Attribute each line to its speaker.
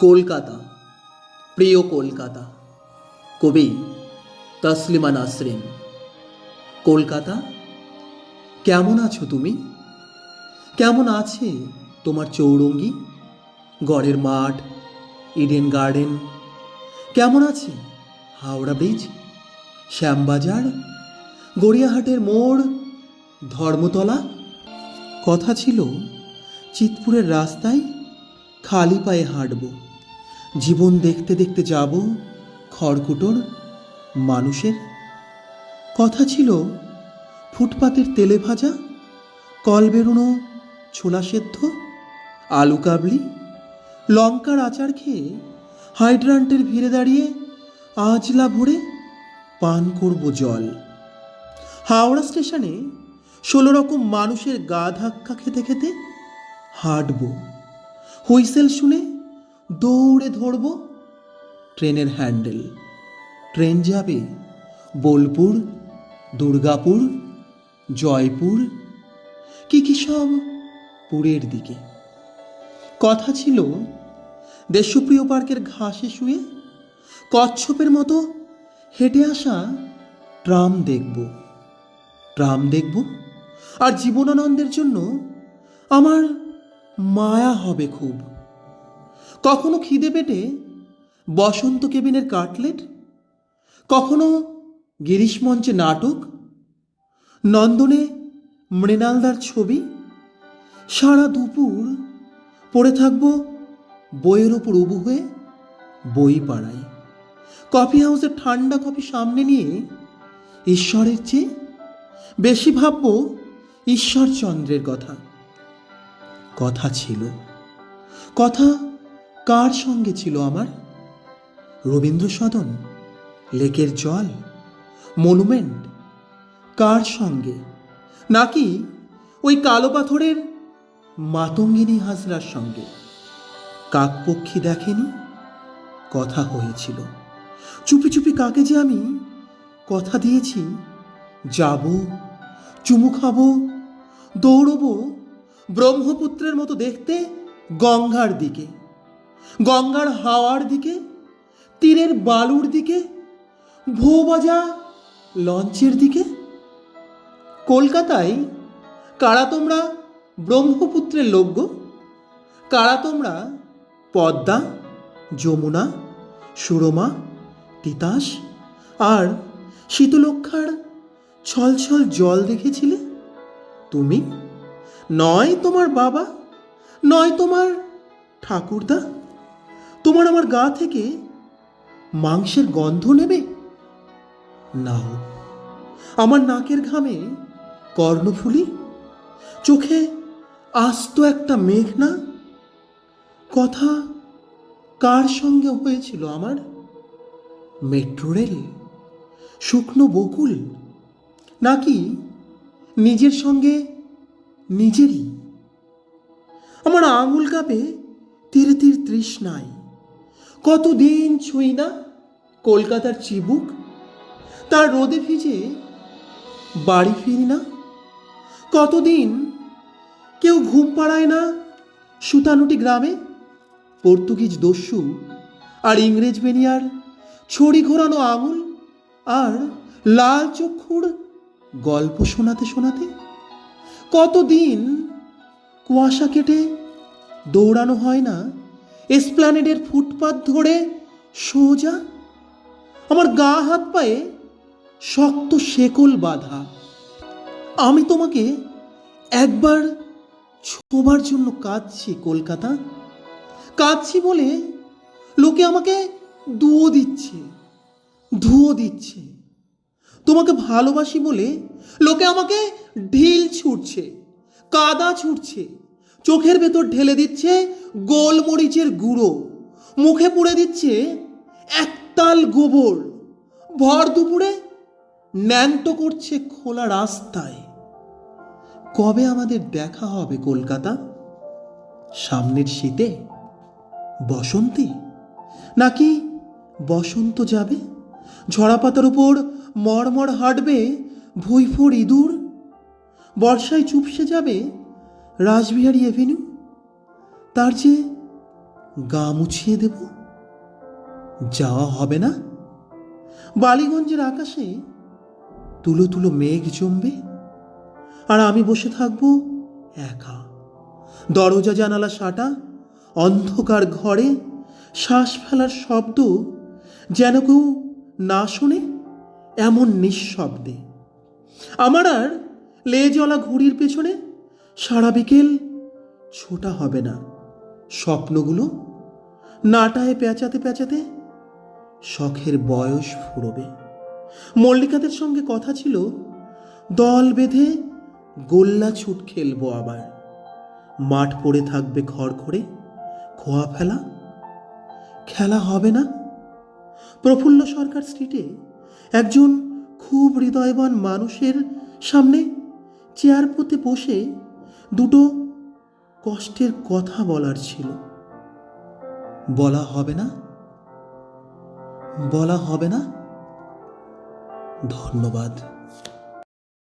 Speaker 1: কলকাতা, প্রিয় কলকাতা। কবি তসলিমা নাসরিন। কলকাতা, কেমন আছো তুমি? কেমন আছে তোমার চৌরঙ্গি? গড়ের মাঠ, ইডেন গার্ডেন। কেমন আছে হাওড়া ব্রিজ? শ্যামবাজার, গড়িয়াহাটের মোড়, ধর্মতলা? কথা ছিল চিতপুরের রাস্তায় খালি পায়ে হাঁটব। জীবন দেখতে দেখতে যাব খড়কুটোর মানুষের। কথা ছিল, ফুটপাতের তেলে ভাজা, কল বেরোনো, ছোলা সেদ্ধ, আলু কাবলি, লঙ্কার আচার খেয়ে হাইড্রান্টের ভিড়ে দাঁড়িয়ে আজলা ভরে পান করব জল। হাওড়া স্টেশনে ষোলো রকম মানুষের গা ধাক্কা খেতে খেতে হাঁটব। হুইসেল শুনে দৌড়ে ধরব ট্রেনের হ্যান্ডেল। ট্রেন যাবে বোলপুর, দুর্গাপুর, জয়পুর, কি কি সব পুরের দিকে। কথা ছিল দেশপ্রিয় পার্কের ঘাসে শুয়ে কচ্ছপের মতো হেঁটে আসা ট্রাম দেখব। ট্রাম দেখব আর জীবনানন্দের জন্য আমার মায়া হবে খুব। কখনো খিদে পেটে বসন্ত কেবিনের কাটলেট? কখনো গিরিশ মঞ্চে নাটক? নন্দনে মৃণালদার ছবি? সারা দুপুর পড়ে থাকব বইয়ের ওপর উবু হয়ে বই পাড়ায় কফি হাউসের ঠান্ডা কফি সামনে নিয়ে ঈশ্বরের চেয়ে বেশি ভাবব ঈশ্বরচন্দ্রের কথা। কথা ছিল। কথা কার সঙ্গে ছিল আমার? রবীন্দ্র সদন লেকের জল, মনুমেন্ট, কার সঙ্গে? নাকি ওই কালো পাথরের মাতঙ্গিনী হাজরার সঙ্গে? কাকপক্ষী দেখেনি? কথা হয়েছিল। চুপি চুপি কাকে যে আমি কথা দিয়েছি, যাব, চুমু খাব, দৌড়বো ব্রহ্মপুত্রের মতো দেখতে গঙ্গার দিকে, গঙ্গার হাওয়ার দিকে, তীরের বালুর দিকে ভোবাজা লঞ্চের দিকে। কলকাতায় কারা তোমরা ব্রহ্মপুত্রের লোক কারা তোমরা পদ্মা, যমুনা, সুরমা, তিতাস আর শীতলক্ষার ছলছল জল দেখেছিলে? তুমি নয় তোমার বাবা, নয় তোমার ঠাকুরদা? তোমার আমার গা থেকে মাংসের গন্ধ নেবে? নাও, আমার নাকের ঘামে কর্ণফুলি, চোখে আস্ত একটা মেঘ না কথা কার সঙ্গে হয়েছিল আমার? মেট্রো রেল, শুকনো বকুল, নাকি নিজের সঙ্গে নিজেরই। আমার আঙুল কাঁপে, তীরে তীর তৃষ্ণায়। কতদিন ছুঁই না কলকাতার চিবুক, তার রোদে ভিজে বাড়ি ফিরি না। কতদিন কেউ ঘুম পাড়ায় না সুতানুটি গ্রামে, পর্তুগিজ দস্যু আর ইংরেজ বেনিয়ার ছড়ি ঘোরানো আঙুল আর লাল চক্ষুর গল্প শোনাতে শোনাতে কতদিন কুয়াশা কেটে দৌড়ানো হয় না? এসপ্ল্যানেডের ফুটপাত ধরে সোজা? আমার গা হাত পায়ে শক্ত শেকল বাঁধা। আমি তোমাকে একবার ছোবার জন্য কাঁদছি, কলকাতা। কাঁদছি বলে লোকে আমাকে দুয়ো দিচ্ছে, ধুয়ো দিচ্ছে। তোমাকে ভালোবাসি বলে লোকে আমাকে ঢিল ছুটছে, কাদা ছুটছে। চোখের ভেতর ঢেলে দিচ্ছে গোলমরিচের গুঁড়ো, মুখে পুড়ে দিচ্ছে একতাল গোবর। ভর দুপুরে ন্যাংটো করছে খোলা রাস্তায়। কবে আমাদের দেখা হবে কলকাতা? সামনের শীতে? বসন্তে? নাকি বসন্ত যাবে? ঝরাপাতার উপর মরমর হাঁটবে ভুইফোর ইঁদুর? বর্ষায় চুপসে যাবে রাসবিহারী এভিনিউ? তার যে গা মুছিয়ে দেব, যাওয়া হবে না? বালিগঞ্জের আকাশে তুলো তুলো মেঘ জমবে, আর আমি বসে থাকব একা। দরজা, জানালা সাটা অন্ধকার ঘরে শ্বাস ফেলার শব্দ যেন কেউ না শোনে এমন নিঃশব্দে। আমার আর লেজওয়ালা ঘুড়ির পেছনে সারা বিকেল ছোটা হবে না। স্বপ্নগুলো নাটায় পেঁচাতে পেঁচাতে শখের বয়স ফুরবে। মল্লিকাদের সঙ্গে কথা ছিল, দল বেঁধে গোল্লা ছুট খেলব আবার। মাঠ পড়ে থাকবে খড়খড়ে খোয়া ফেলা খেলা হবে না। প্রফুল্ল সরকার স্ট্রিটে একজন খুব হৃদয়বান মানুষের সামনে চেয়ার পোতে বসে দুটো কষ্টের কথা বলার ছিল। বলা হবে না? বলা হবে না? ধন্যবাদ।